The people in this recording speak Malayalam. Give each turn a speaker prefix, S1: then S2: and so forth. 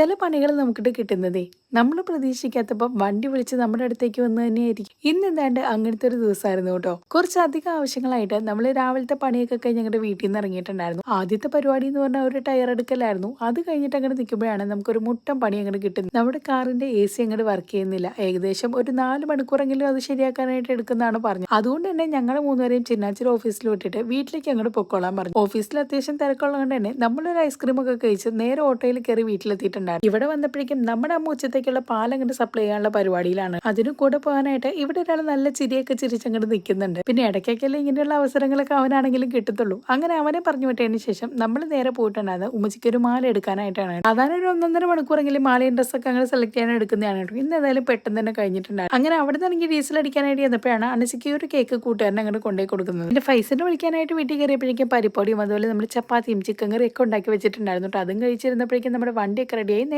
S1: ചില പണികൾ നമുക്കിട്ട് കിട്ടുന്നതേ. നമ്മൾ പ്രതീക്ഷിക്കാത്തപ്പോൾ വണ്ടി വിളിച്ച് നമ്മുടെ അടുത്തേക്ക് വന്ന് തന്നെയായിരിക്കും. ഇന്ന് എന്താണ്ട് അങ്ങനത്തെ ഒരു ദിവസമായിരുന്നു കേട്ടോ. കുറച്ചധികം ആവശ്യങ്ങളായിട്ട് നമ്മൾ രാവിലത്തെ പണിയൊക്കെ കഴിഞ്ഞ് ഞങ്ങളുടെ വീട്ടിൽ നിന്ന് ഇറങ്ങിയിട്ടുണ്ടായിരുന്നു. ആദ്യത്തെ പരിപാടി എന്ന് പറഞ്ഞാൽ ഒരു ടയർ എടുക്കലായിരുന്നു അത് കഴിഞ്ഞിട്ട് അങ്ങനെ നിൽക്കുമ്പോഴാണ് നമുക്കൊരു മുട്ടം പണി അങ്ങോട്ട് കിട്ടുന്നത്. നമ്മുടെ കാറിന്റെ എ സി അങ്ങോട്ട് വർക്ക് ചെയ്യുന്നില്ല. ഏകദേശം ഒരു നാല് മണിക്കൂറെങ്കിലും അത് ശരിയാക്കാനായിട്ട് എടുക്കുന്നതാണ് പറഞ്ഞു അതുകൊണ്ട് തന്നെ ഞങ്ങൾ മൂന്നുപേരെയും ചിന്നാച്ചിൽ ഓഫീസിൽ വിട്ടിട്ട് വീട്ടിലേക്ക് അങ്ങോട്ട് പൊക്കോളാൻ പറഞ്ഞു. ഓഫീസിൽ അത്യാവശ്യം തിരക്കുള്ളതുകൊണ്ട് തന്നെ നമ്മളൊരു ഐസ്ക്രീം ഒക്കെ കഴിച്ച് നേരെ ഓട്ടോയിൽ കയറി വീട്ടിലെത്തിയിട്ടുണ്ടായിരുന്നു ഇവിടെ വന്നപ്പോഴേക്കും നമ്മുടെ അമ്മ ഉച്ചത്തേക്കുള്ള പാൽ അങ്ങനെ സപ്ലൈ ചെയ്യാനുള്ള പരിപാടിയിലാണ്. അതിന് കൂടെ പോകാനായിട്ട് ഇവിടെ ഒരാൾ നല്ല ചിരിയൊക്കെ ചിരിച്ചങ്ങോട്ട് നിൽക്കുന്നുണ്ട്. പിന്നെ ഇടയ്ക്കൊക്കെയല്ലേ ഇങ്ങനെയുള്ള അവസരങ്ങളൊക്കെ അവനാണെങ്കിലും കിട്ടത്തുള്ളൂ. അങ്ങനെ അവനെ പറഞ്ഞു വിട്ടതിന് ശേഷം നമ്മൾ നേരെ പോയിട്ടുണ്ടായിരുന്നു. ഉമ്മച്ചിക്ക് ഒരു മാല എടുക്കാനായിട്ടാണ്. അതാണ് ഒരു ഒന്നൊന്നര മണിക്കൂറെങ്കിലും മാലയും ഡ്രസ്സൊക്കെ അങ്ങനെ സെലക്ട് ചെയ്യാൻ എടുക്കുന്നതാണ് കേട്ടോ. ഇന്ന് ഏതായാലും പെട്ടെന്ന് തന്നെ കഴിഞ്ഞിട്ടുണ്ടായിരുന്നു. അങ്ങനെ അവിടെ നിന്ന് എനിക്ക് ഡീസൽ അടിക്കാനായിട്ട് ചെന്നപ്പോഴാണ് അനസിക്ക് ഒരു കേക്ക് കൂട്ടുകാരൻ അങ്ങോട്ട് കൊണ്ടുപോയി കൊടുക്കുന്നത്. എന്റെ ഫൈസിനെ വിളിക്കാനായിട്ട് വീട്ടിൽ കയറിയപ്പോഴേക്കും പരിപ്പൊടിയും അതുപോലെ നമ്മൾ ചപ്പാത്തിയും ചിക്കൻ കറിയൊക്കെ ഉണ്ടാക്കി വെച്ചിട്ടുണ്ടായിരുന്നു അതും കഴിച്ചിരുന്നപ്പോഴേക്കും നമ്മുടെ വണ്ടിയൊക്കെ റെഡിയായി